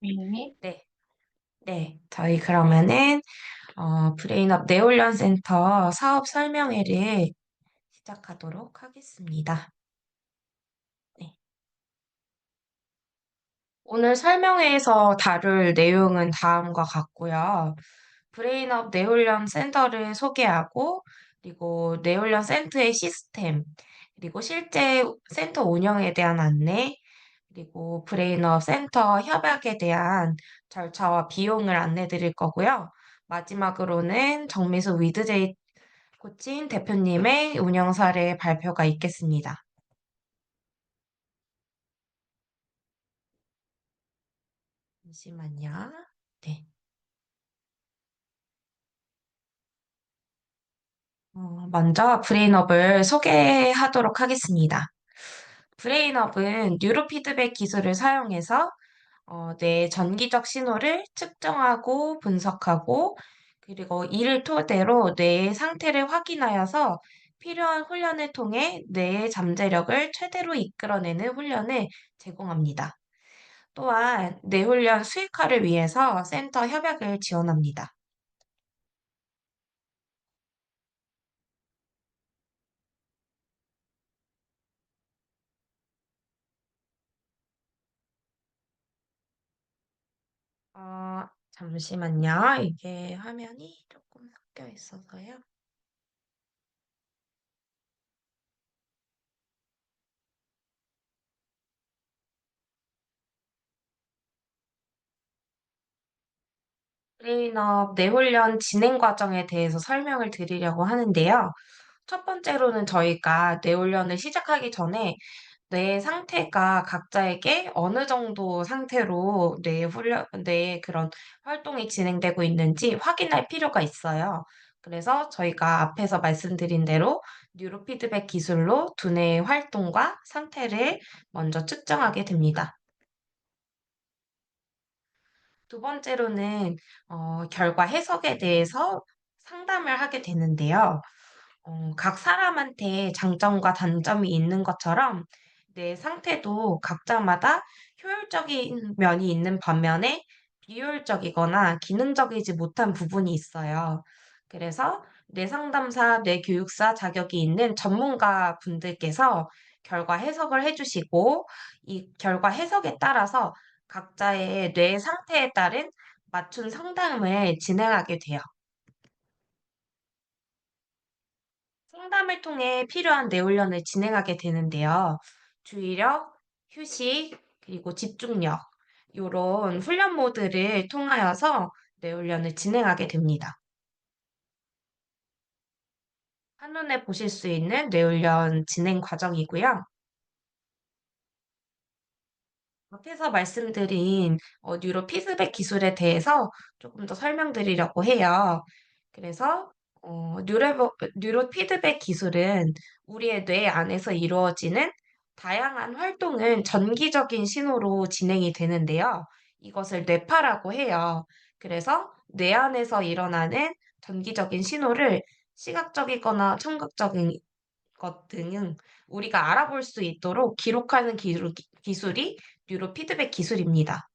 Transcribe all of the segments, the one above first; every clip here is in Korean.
네. 네, 네. 저희 그러면은 어, 브레인업 네올련 센터 사업 설명회를 시작하도록 하겠습니다. 네. 오늘 설명회에서 다룰 내용은 다음과 같고요. 브레인업 네올련 센터를 소개하고, 그리고 네올련 센터의 시스템, 그리고 실제 센터 운영에 대한 안내, 그리고 브레인업 센터 협약에 대한 절차와 비용을 안내 드릴 거고요. 마지막으로는 정미수 위드제이 코칭 대표님의 운영 사례 발표가 있겠습니다. 잠시만요. 네. 어, 먼저 브레인업을 소개하도록 하겠습니다. 브레인업은 뉴로피드백 기술을 사용해서 어, 뇌의 전기적 신호를 측정하고 분석하고 그리고 이를 토대로 뇌의 상태를 확인하여서 필요한 훈련을 통해 뇌의 잠재력을 최대로 이끌어내는 훈련을 제공합니다. 또한 뇌훈련 수익화를 위해서 센터 협약을 지원합니다. 어, 잠시만요. 이게 화면이 조금 섞여 있어서요. 트레이너 뇌훈련 진행 과정에 대해서 설명을 드리려고 하는데요. 첫 번째로는 저희가 뇌훈련을 시작하기 전에 뇌 상태가 각자에게 어느 정도 상태로 뇌 훈련, 뇌의 그런 활동이 진행되고 있는지 확인할 필요가 있어요. 그래서 저희가 앞에서 말씀드린 대로 뉴로 피드백 기술로 두뇌의 활동과 상태를 먼저 측정하게 됩니다. 두 번째로는 어, 결과 해석에 대해서 상담을 하게 되는데요. 어, 각 사람한테 장점과 단점이 있는 것처럼 내 상태도 각자마다 효율적인 면이 있는 반면에 비효율적이거나 기능적이지 못한 부분이 있어요. 그래서 뇌 상담사, 뇌 교육사 자격이 있는 전문가 분들께서 결과 해석을 해주시고 이 결과 해석에 따라서 각자의 뇌 상태에 따른 맞춤 상담을 진행하게 돼요. 상담을 통해 필요한 뇌훈련을 진행하게 되는데요. 주의력, 휴식, 그리고 집중력, 이런 훈련 모드를 통하여서 뇌훈련을 진행하게 됩니다. 한눈에 보실 수 있는 뇌훈련 진행 과정이고요. 앞에서 말씀드린 어, 뉴로 피드백 기술에 대해서 조금 더 설명드리려고 해요. 그래서 어, 뉴로, 뉴로 피드백 기술은 우리의 뇌 안에서 이루어지는 다양한 활동은 전기적인 신호로 진행이 되는데요. 이것을 뇌파라고 해요. 그래서 뇌 안에서 일어나는 전기적인 신호를 시각적이거나 청각적인 것 등은 우리가 알아볼 수 있도록 기록하는 기술, 기술이 뉴로 피드백 기술입니다.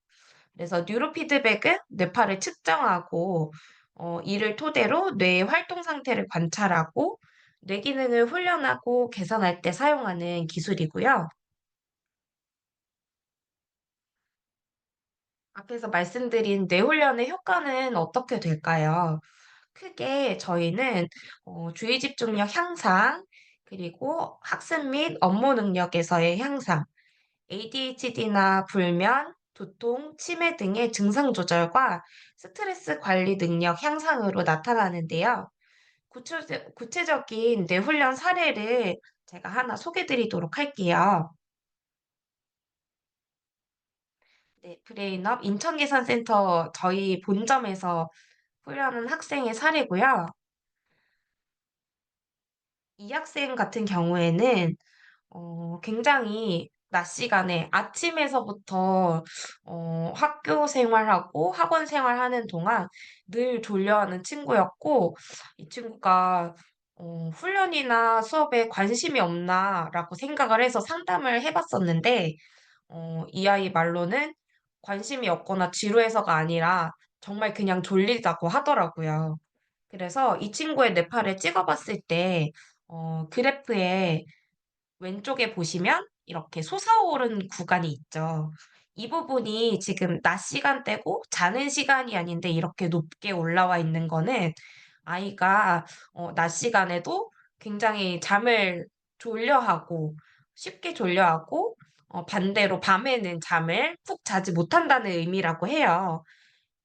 그래서 뉴로 피드백은 뇌파를 측정하고 어, 이를 토대로 뇌의 활동 상태를 관찰하고 뇌 기능을 훈련하고 개선할 때 사용하는 기술이고요. 앞에서 말씀드린 뇌 훈련의 효과는 어떻게 될까요? 크게 저희는 어, 주의 집중력 향상, 그리고 학습 및 업무 능력에서의 향상, ADHD나 불면, 두통, 치매 등의 증상 조절과 스트레스 관리 능력 향상으로 나타나는데요. 구체적, 구체적인 뇌훈련 사례를 제가 하나 소개해 드리도록 할게요. 네, 브레인업 인천계산센터 저희 본점에서 훈련한 학생의 사례고요. 이 학생 같은 경우에는 어, 굉장히 낮 시간에 아침에서부터 어, 학교 생활하고 학원 생활하는 동안 늘 졸려하는 친구였고, 이 친구가 어, 훈련이나 수업에 관심이 없나라고 생각을 해서 상담을 해봤었는데, 어, 이 아이 말로는 관심이 없거나 지루해서가 아니라 정말 그냥 졸리다고 하더라고요. 그래서 이 친구의 뇌파를 찍어봤을 때, 어, 그래프에 왼쪽에 보시면 이렇게 솟아오른 구간이 있죠. 이 부분이 지금 낮 시간대고 자는 시간이 아닌데 이렇게 높게 올라와 있는 거는 아이가 어, 낮 시간에도 굉장히 잠을 졸려하고 쉽게 졸려하고 어, 반대로 밤에는 잠을 푹 자지 못한다는 의미라고 해요.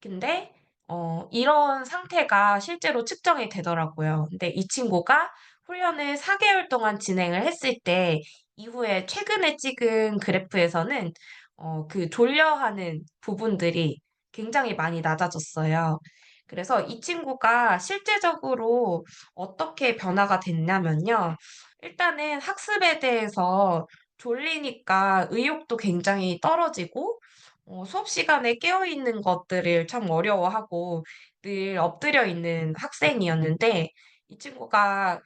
근데 어, 이런 상태가 실제로 측정이 되더라고요. 근데 이 친구가 훈련을 4개월 동안 진행을 했을 때 이후에 최근에 찍은 그래프에서는 어, 그 졸려하는 부분들이 굉장히 많이 낮아졌어요. 그래서 이 친구가 실제적으로 어떻게 변화가 됐냐면요. 일단은 학습에 대해서 졸리니까 의욕도 굉장히 떨어지고 어, 수업 시간에 깨어 있는 것들을 참 어려워하고 늘 엎드려 있는 학생이었는데 이 친구가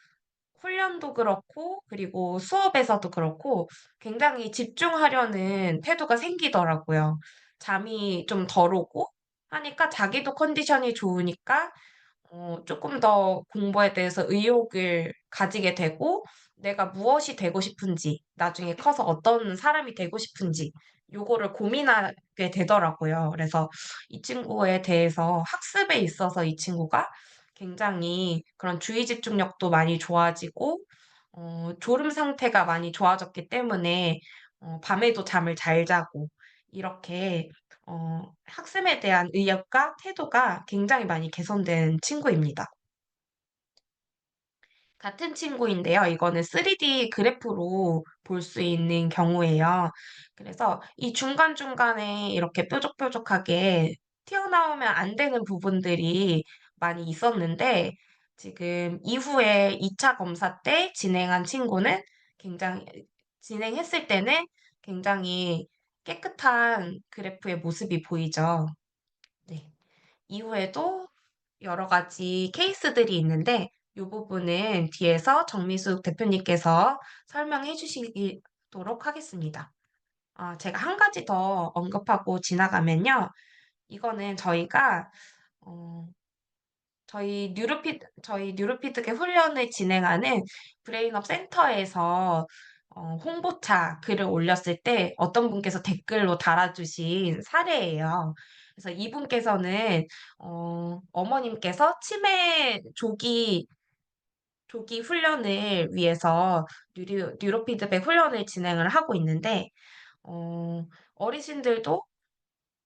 훈련도 그렇고 그리고 수업에서도 그렇고 굉장히 집중하려는 태도가 생기더라고요. 잠이 좀 덜 오고 하니까 자기도 컨디션이 좋으니까 어, 조금 더 공부에 대해서 의욕을 가지게 되고, 내가 무엇이 되고 싶은지, 나중에 커서 어떤 사람이 되고 싶은지, 요거를 고민하게 되더라고요. 그래서 이 친구에 대해서 학습에 있어서 이 친구가 굉장히 그런 주의 집중력도 많이 좋아지고, 어, 졸음 상태가 많이 좋아졌기 때문에, 어, 밤에도 잠을 잘 자고, 이렇게 어, 학습에 대한 의욕과 태도가 굉장히 많이 개선된 친구입니다. 같은 친구인데요. 이거는 3D 그래프로 볼 수 있는 경우예요. 그래서 이 중간중간에 이렇게 뾰족뾰족하게 튀어나오면 안 되는 부분들이 많이 있었는데, 지금 이후에 2차 검사 때 진행한 친구는 굉장히, 진행했을 때는 굉장히 깨끗한 그래프의 모습이 보이죠. 네. 이후에도 여러 가지 케이스들이 있는데 이 부분은 뒤에서 정미숙 대표님께서 설명해 주시도록 하겠습니다. 아, 제가 한 가지 더 언급하고 지나가면요. 이거는 저희가 어, 저희 뉴로피드 저희 뉴로피드계 훈련을 진행하는 브레인업 센터에서 어, 홍보차 글을 올렸을 때 어떤 분께서 댓글로 달아주신 사례예요. 그래서 이분께서는 어, 어머님께서 치매 조기 조기 훈련을 위해서 뉴로, 뉴로피드백 훈련을 진행을 하고 있는데 어, 어르신들도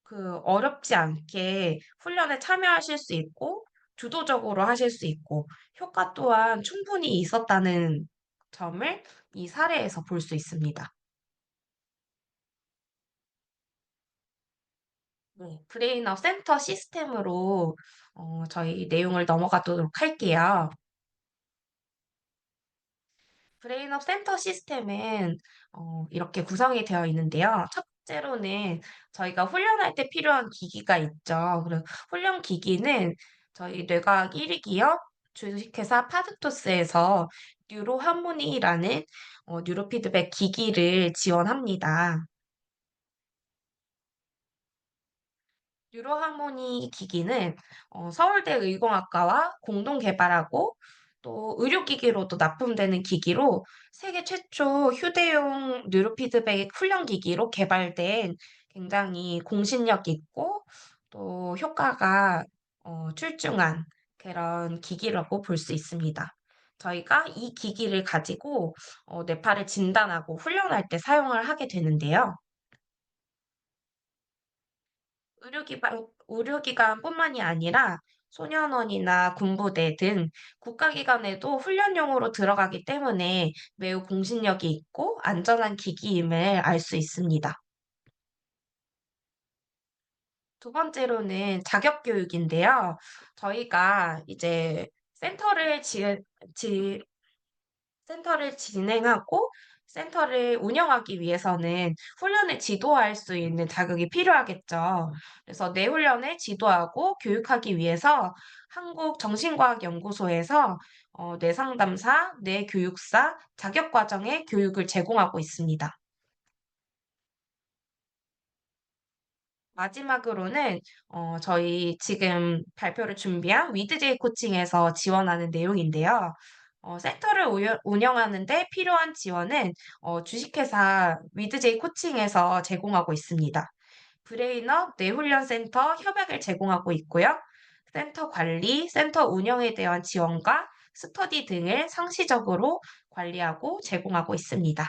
그 어렵지 않게 훈련에 참여하실 수 있고 주도적으로 하실 수 있고 효과 또한 충분히 있었다는 점을 이 사례에서 볼 수 있습니다. 네, 브레인업 센터 시스템으로 어, 저희 내용을 넘어가도록 할게요. 브레인업 센터 시스템은 어, 이렇게 구성이 되어 있는데요. 첫 번째로는 저희가 훈련할 때 필요한 기기가 있죠. 그리고 훈련 기기는 저희 뇌과학 1위 기업 주식회사 파드토스에서 뉴로 하모니라는 어, 뉴로 피드백 기기를 지원합니다. 뉴로 하모니 기기는 어, 서울대 의공학과와 공동 개발하고 또 의료기기로도 납품되는 기기로 세계 최초 휴대용 뉴로피드백 훈련 기기로 개발된 굉장히 공신력 있고 또 효과가 어, 출중한 그런 기기라고 볼 수 있습니다. 저희가 이 기기를 가지고 어, 뇌파를 진단하고 훈련할 때 사용을 하게 되는데요. 의료기관, 의료기관뿐만이 아니라 소년원이나 군부대 등 국가기관에도 훈련용으로 들어가기 때문에 매우 공신력이 있고 안전한 기기임을 알 수 있습니다. 두 번째로는 자격 교육인데요. 저희가 이제 센터를 지, 지, 센터를 진행하고 센터를 운영하기 위해서는 훈련을 지도할 수 있는 자격이 필요하겠죠. 그래서 뇌훈련을 지도하고 교육하기 위해서 한국정신과학연구소에서 어, 뇌상담사, 뇌교육사 자격과정의 교육을 제공하고 있습니다. 마지막으로는 어, 저희 지금 발표를 준비한 위드제이 코칭에서 지원하는 내용인데요. 어, 센터를 운영하는데 필요한 지원은 어, 주식회사 위드제이 코칭에서 제공하고 있습니다. 브레인업 뇌훈련 센터 협약을 제공하고 있고요. 센터 관리, 센터 운영에 대한 지원과 스터디 등을 상시적으로 관리하고 제공하고 있습니다.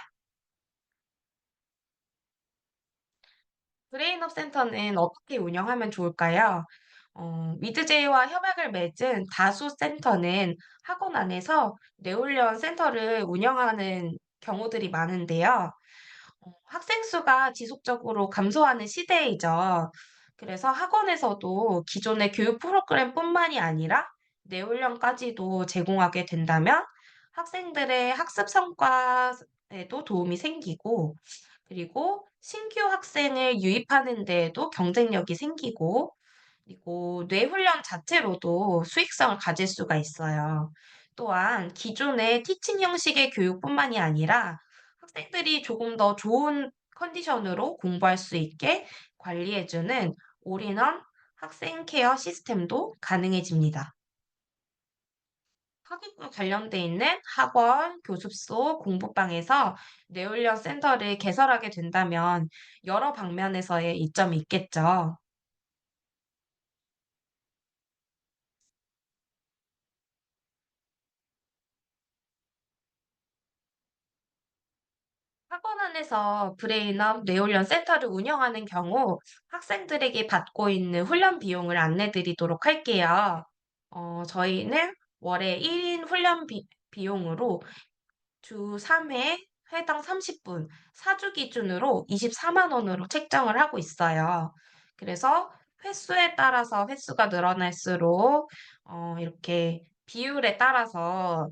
브레인업 센터는 어떻게 운영하면 좋을까요? 어, 위드제이와 협약을 맺은 다수 센터는 학원 안에서 뇌훈련 센터를 운영하는 경우들이 많은데요. 어, 학생 수가 지속적으로 감소하는 시대이죠. 그래서 학원에서도 기존의 교육 프로그램뿐만이 아니라 뇌훈련까지도 제공하게 된다면 학생들의 학습 성과에도 도움이 생기고, 그리고 신규 학생을 유입하는 데에도 경쟁력이 생기고, 그리고 뇌훈련 자체로도 수익성을 가질 수가 있어요. 또한 기존의 티칭 형식의 교육뿐만이 아니라 학생들이 조금 더 좋은 컨디션으로 공부할 수 있게 관리해주는 올인원 학생 케어 시스템도 가능해집니다. 학업과 관련돼 있는 학원, 교습소, 공부방에서 뇌훈련 센터를 개설하게 된다면 여러 방면에서의 이점이 있겠죠. 학원 안에서 브레인업 뇌훈련 센터를 운영하는 경우 학생들에게 받고 있는 훈련 비용을 안내 드리도록 할게요. 어, 저희는 월에 1인 훈련 비, 비용으로 주 3회 회당 30분, 4주 기준으로 24만 원으로 책정을 하고 있어요. 그래서 횟수에 따라서 횟수가 늘어날수록 어, 이렇게 비율에 따라서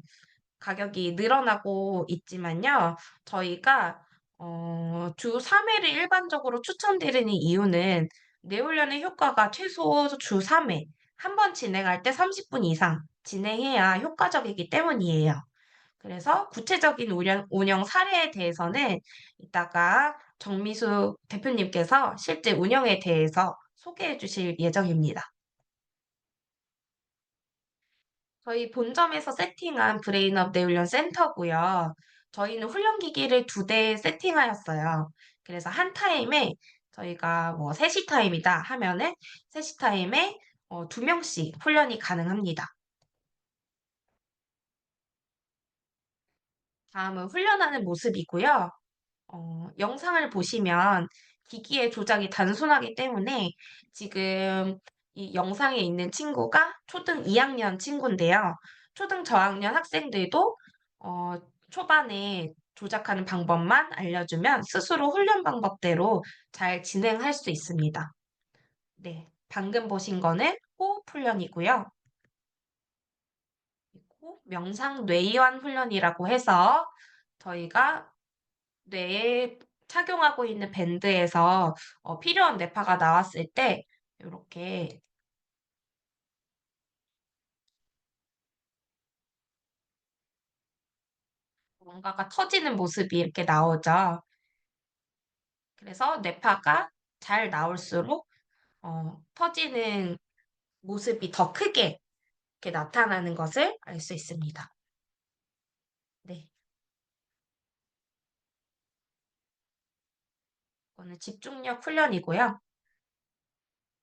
가격이 늘어나고 있지만요. 저희가 어, 주 3회를 일반적으로 추천드리는 이유는 뇌훈련의 효과가 최소 주 3회, 한 번 진행할 때 30분 이상 진행해야 효과적이기 때문이에요. 그래서 구체적인 운영, 운영 사례에 대해서는 이따가 정미수 대표님께서 실제 운영에 대해서 소개해 주실 예정입니다. 저희 본점에서 세팅한 브레인업 뇌훈련 센터고요. 저희는 훈련 기기를 두 대 세팅하였어요. 그래서 한 타임에 저희가 뭐 3시 타임이다 하면은 3시 타임에 어, 두 명씩 훈련이 가능합니다. 다음은 훈련하는 모습이고요. 어, 영상을 보시면 기기의 조작이 단순하기 때문에 지금 이 영상에 있는 친구가 초등 2학년 친구인데요. 초등 저학년 학생들도 어, 초반에 조작하는 방법만 알려주면 스스로 훈련 방법대로 잘 진행할 수 있습니다. 네, 방금 보신 거는 호흡 훈련이고요. 그리고 명상 뇌이완 훈련이라고 해서 저희가 뇌에 착용하고 있는 밴드에서 어, 필요한 뇌파가 나왔을 때 이렇게 뭔가가 터지는 모습이 이렇게 나오죠. 그래서 뇌파가 잘 나올수록 어, 터지는 모습이 더 크게 이렇게 나타나는 것을 알 수 있습니다. 네, 이거는 집중력 훈련이고요.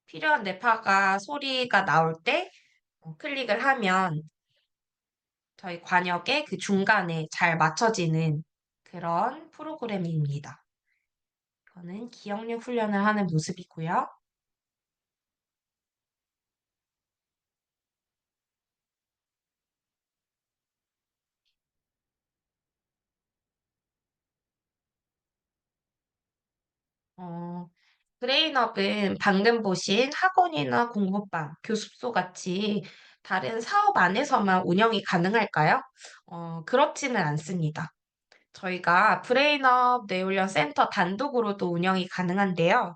필요한 뇌파가 소리가 나올 때 어, 클릭을 하면 저희 관역의 그 중간에 잘 맞춰지는 그런 프로그램입니다. 이거는 기억력 훈련을 하는 모습이고요. 어, 브레인업은 방금 보신 학원이나 공부방, 교습소 같이 다른 사업 안에서만 운영이 가능할까요? 어, 그렇지는 않습니다. 저희가 브레인업 뇌훈련 센터 단독으로도 운영이 가능한데요.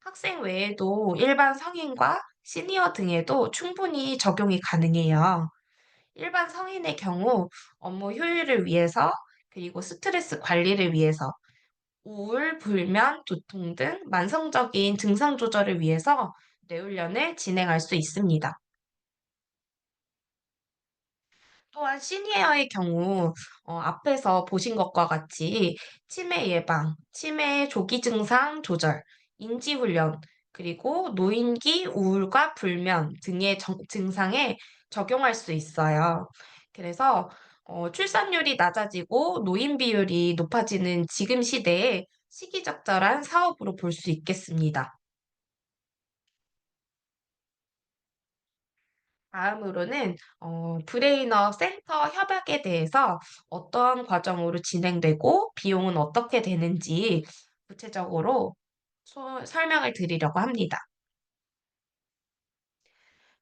학생 외에도 일반 성인과 시니어 등에도 충분히 적용이 가능해요. 일반 성인의 경우 업무 효율을 위해서 그리고 스트레스 관리를 위해서 우울, 불면, 두통 등 만성적인 증상 조절을 위해서 뇌훈련을 진행할 수 있습니다. 또한 시니어의 경우 어, 앞에서 보신 것과 같이 치매 예방, 치매 조기 증상 조절, 인지 훈련, 그리고 노인기 우울과 불면 등의 정- 증상에 적용할 수 있어요. 그래서 어, 출산율이 낮아지고 노인 비율이 높아지는 지금 시대에 시기적절한 사업으로 볼 수 있겠습니다. 다음으로는 어, 브레인업 센터 협약에 대해서 어떤 과정으로 진행되고 비용은 어떻게 되는지 구체적으로 소- 설명을 드리려고 합니다.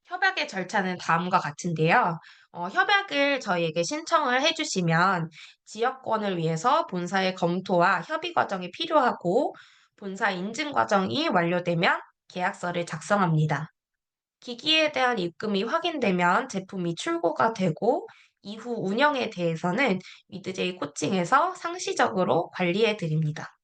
협약의 절차는 다음과 같은데요. 어, 협약을 저희에게 신청을 해주시면 지역권을 위해서 본사의 검토와 협의 과정이 필요하고 본사 인증 과정이 완료되면 계약서를 작성합니다. 기기에 대한 입금이 확인되면 제품이 출고가 되고 이후 운영에 대해서는 미드제이 코칭에서 상시적으로 관리해 드립니다.